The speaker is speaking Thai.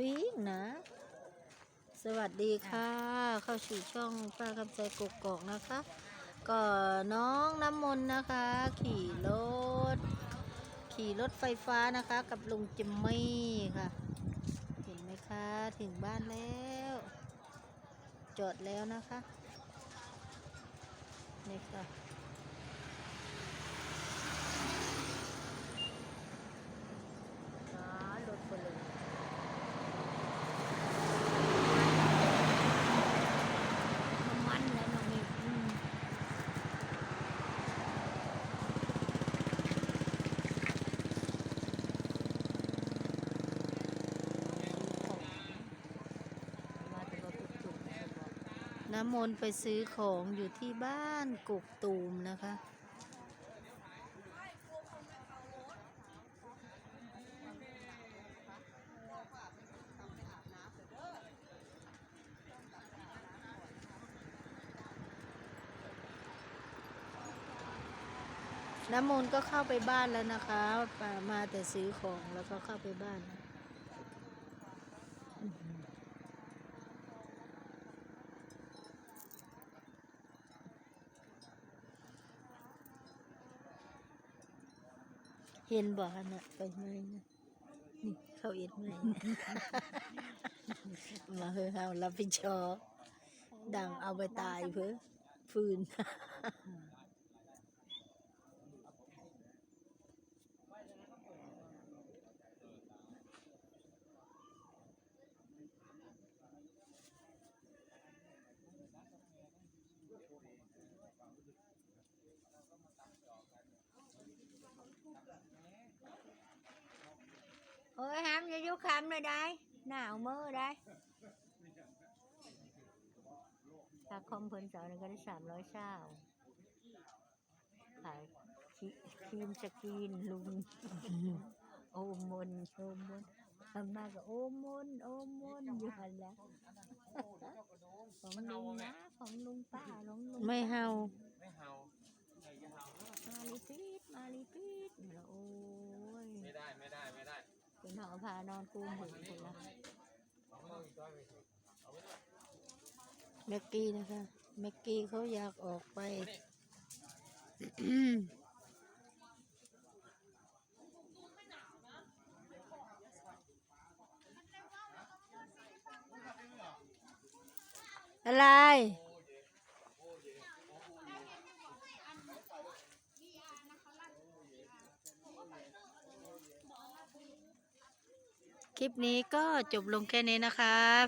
ฟิงนะ สวัสดีค่ะ เข้าสู่ช่องป้าคำใจกกอกนะคะ ก็น้องน้ำมนต์นะคะ ขี่รถ ขี่รถไฟฟ้านะคะ กับลุงจิมมี่ค่ะ เห็นไหมคะ ถึงบ้านแล้ว จอดแล้วนะคะ นี่ค่ะ Ah, r ถไปเลยน้ำมันแล้วน้องนี่อืม น้ำมนต์ไปซื้อของอยู่ที่บ้านกกตูมนะคะ น้ำมนต์ก็เข้าไปบ้านแล้วนะคะ มาแต่ซื้อของแล้วก็เข้าไปบ้านอื้อ เห็นบ่คะน่ะไปไหมนะนี่เข้าเอ็ดไหมมาเฮอเฮารับผิดชอบดังเอาไปตายเพื่อฟืน เฮ้ยห้ามอย่ายุคำเลยได้หนาวมือได้ค่าคอมเพิ่นเสาร์หนึงก็ได้สามร้อยเช้าขายครีครีมสกรีนลุงโอมมนโอมมนทำมาก็โอมมนโอมมนอยู่หันแหล้วของลุงนะของลุงป้าของลุงไม่เฮาไม่เห่าใครจะเห่า มาลีปีดมาลีปีดแล้วโอ้ย ไม่ได้ไม่ได้ไม่ได้ เป็นหอพานอนกูหมูคนละเอาไม่ต้องอีกด้อยไปสิเอาไว้ด้วยแม็กกี้นะคะแม็กกี้เขาอยากออกไปอะไร ลิปนี้ก็จบลงแค่นี้นะคะ